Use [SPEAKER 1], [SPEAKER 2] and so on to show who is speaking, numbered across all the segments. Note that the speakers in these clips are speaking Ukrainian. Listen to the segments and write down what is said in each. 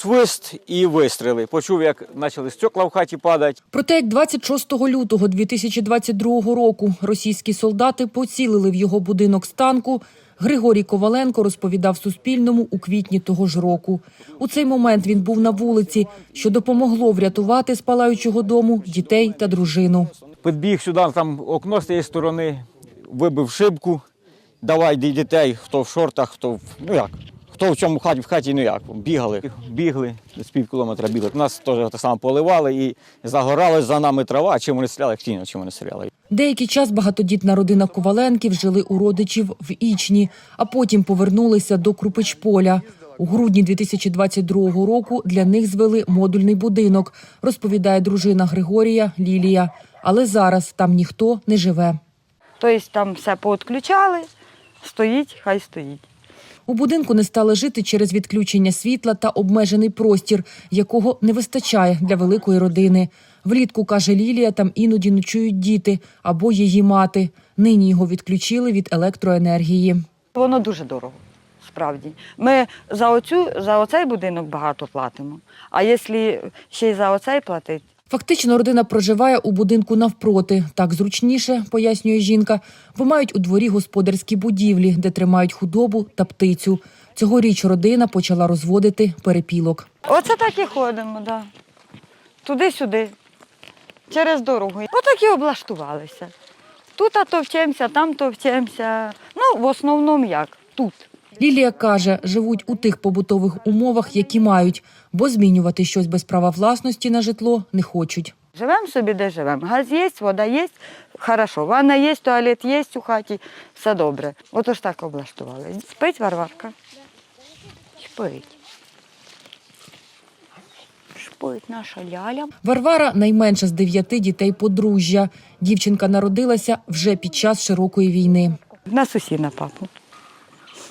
[SPEAKER 1] Свист і вистріли. Почув, як почали стекла в хаті падати.
[SPEAKER 2] Проте, як 26 лютого 2022 року російські солдати поцілили в його будинок з танку, Григорій Коваленко розповідав Суспільному у квітні того ж року. У цей момент він був на вулиці, що допомогло врятувати з палаючого дому дітей та дружину.
[SPEAKER 1] Підбіг сюди, там окно з тієї сторони, вибив шибку. Давай дітей, хто в шортах, хто в ну як. Хто в цьому хаті, в хаті, ну як, бігали, бігли, з пів кілометра бігли. Нас теж так само поливали і загорали за нами трава, а чим вони стріляли, як чим вони стріляли.
[SPEAKER 2] Деякий час багатодітна родина Коваленків жили у родичів в Ічні, а потім повернулися до Крупичполя. У грудні 2022 року для них звели модульний будинок, розповідає дружина Григорія Лілія. Але зараз там ніхто не живе.
[SPEAKER 3] Тобто там все поотключали, стоїть, хай стоїть.
[SPEAKER 2] У будинку не стали жити через відключення світла та обмежений простір, якого не вистачає для великої родини. Влітку, каже Лілія, там іноді ночують діти або її мати. Нині його відключили від електроенергії.
[SPEAKER 3] Воно дуже дорого, справді. Ми за, оцю, за оцей будинок багато платимо. А якщо ще й за оцей платити,
[SPEAKER 2] Фактично, родина проживає у будинку навпроти. Так зручніше, пояснює жінка, бо мають у дворі господарські будівлі, де тримають худобу та птицю. Цьогоріч родина почала розводити перепілок.
[SPEAKER 3] оце так і ходимо, да. туди-сюди, через дорогу. Отак і облаштувалися. Тут товчемося, там товчемося. Ну, в основному як? Тут.
[SPEAKER 2] Лілія каже, живуть у тих побутових умовах, які мають, бо змінювати щось без права власності на житло не хочуть.
[SPEAKER 3] Живемо собі, де живемо. Газ є, вода є, хорошо. Ванна є, туалет є у хаті, все добре. Отож так облаштували. Спить Варварка. Спить. Спить наша ляля.
[SPEAKER 2] Варвара найменша з дев'яти дітей подружжя. Дівчинка народилася вже під час широкої війни.
[SPEAKER 3] На сусі на папу.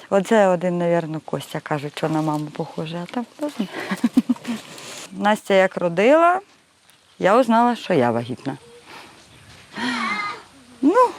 [SPEAKER 3] Оце один, мабуть, Костя каже, що на маму похоже, а там знає. Настя як родила, я узнала, що я вагітна. Ну,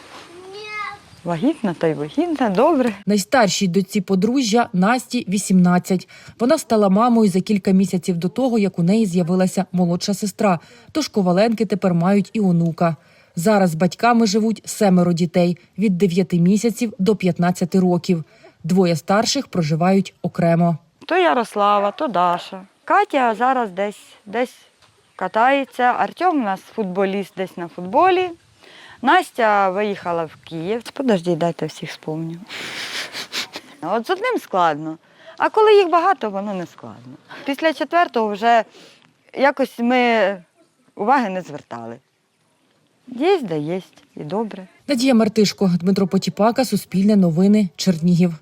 [SPEAKER 3] вагітна та й вагітна, добре.
[SPEAKER 2] Найстаршій дочці подружжя Насті 18. Вона стала мамою за кілька місяців до того, як у неї з'явилася молодша сестра. Тож коваленки тепер мають і онука. Зараз батьками живуть семеро дітей від 9 місяців до 15 років. Двоє старших проживають окремо.
[SPEAKER 3] То Ярослава, то Даша. Катя зараз десь, десь катається. Артем у нас футболіст десь на футболі. Настя виїхала в Київ. Подожди, дайте всіх спомню. От з одним складно. А коли їх багато, воно не складно. Після четвертого вже якось ми уваги не звертали. Є, да є, і добре.
[SPEAKER 2] Надія Мартишко, Дмитро Потіпака, Суспільне новини, Чернігів.